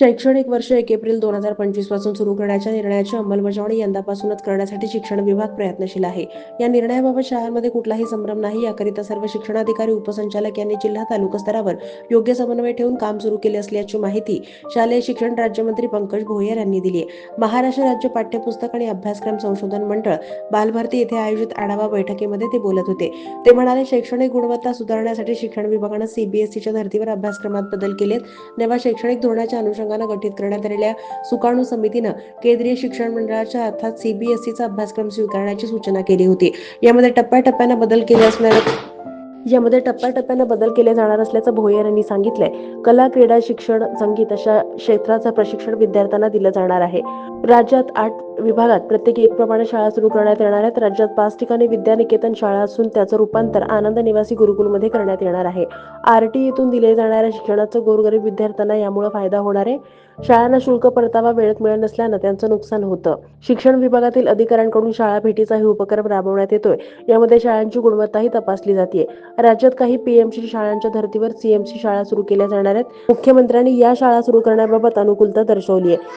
शैक्षणिक वर्ष एक एप्रिल दोन हजार पंचवीसपासून सुरू करण्याच्या निर्णयाची अंमलबजावणी यंदापासूनच करण्यासाठी शिक्षण विभाग प्रयत्नशील आहे. या निर्णयाबाबत शाळांमध्ये कुठलाही संभ्रम नाही. याकरिता सर्व शिक्षणाधिकारी उपसंचालक यांनी जिल्हा तालुका स्तरावर योग्य समन्वय ठेवून काम सुरू केले असल्याची माहिती शालेय शिक्षण राज्यमंत्री पंकज भोयर यांनी दिली आहे. महाराष्ट्र राज्य पाठ्यपुस्तक आणि अभ्यासक्रम संशोधन मंडळ बालभारती येथे आयोजित आढावा बैठकीमध्ये ते बोलत होते. ते म्हणाले शैक्षणिक गुणवत्ता सुधारण्यासाठी शिक्षण विभागानं सीबीएसईच्या धर्तीवर अभ्यासक्रमात बदल केलेत. नव्या शैक्षणिक धोरणाच्या अनुषंगाने गठीत करण्यात आलेल्या सुकाणू समितीनं केंद्रीय शिक्षण मंडळाच्या अर्थात सीबीएसईचा अभ्यासक्रम स्वीकारण्याची सूचना केली होती. यामध्ये टप्प्याटप्प्यानं बदल केले असणार यामध्ये टप्प्याटप्प्यानं बदल केले जाणार असल्याचं भोयर यांनी सांगितलंय. कला क्रीडा शिक्षण संगीत अशा क्षेत्राचं प्रशिक्षण विद्यार्थ्यांना दिलं जाणार आहे. राज्यात आठ विभागात प्रत्येकी एक प्रमाणे शाळा सुरू करण्यात येणार आहेत. राज्यात पाच ठिकाणी विद्यानिकेतन शाळा असून त्याचं रूपांतर आनंद निवासी गुरुकुलमध्ये करण्यात येणार आहे. आरटीईतून दिले जाणाऱ्या शिक्षणाचं गोरगरीब विद्यार्थ्यांना यामुळे फायदा होणार आहे. शाळांना शुल्क परतावा वेळेत मिळत नसल्यानं त्यांचं नुकसान होतं. शिक्षण विभागातील अधिकाऱ्यांकडून शाळा भेटीचा ही उपक्रम राबवण्यात येतोय. यामध्ये शाळांची गुणवत्ताही तपासली जाते राज्यात काही पीएमसी शाळांच्या धर्तीवर सीएमसी शाळा सुरू केल्या जाणार आहेत. मुख्यमंत्र्यांनी या शाळा सुरू करण्याबाबत अनुकूलता दर्शवली आहे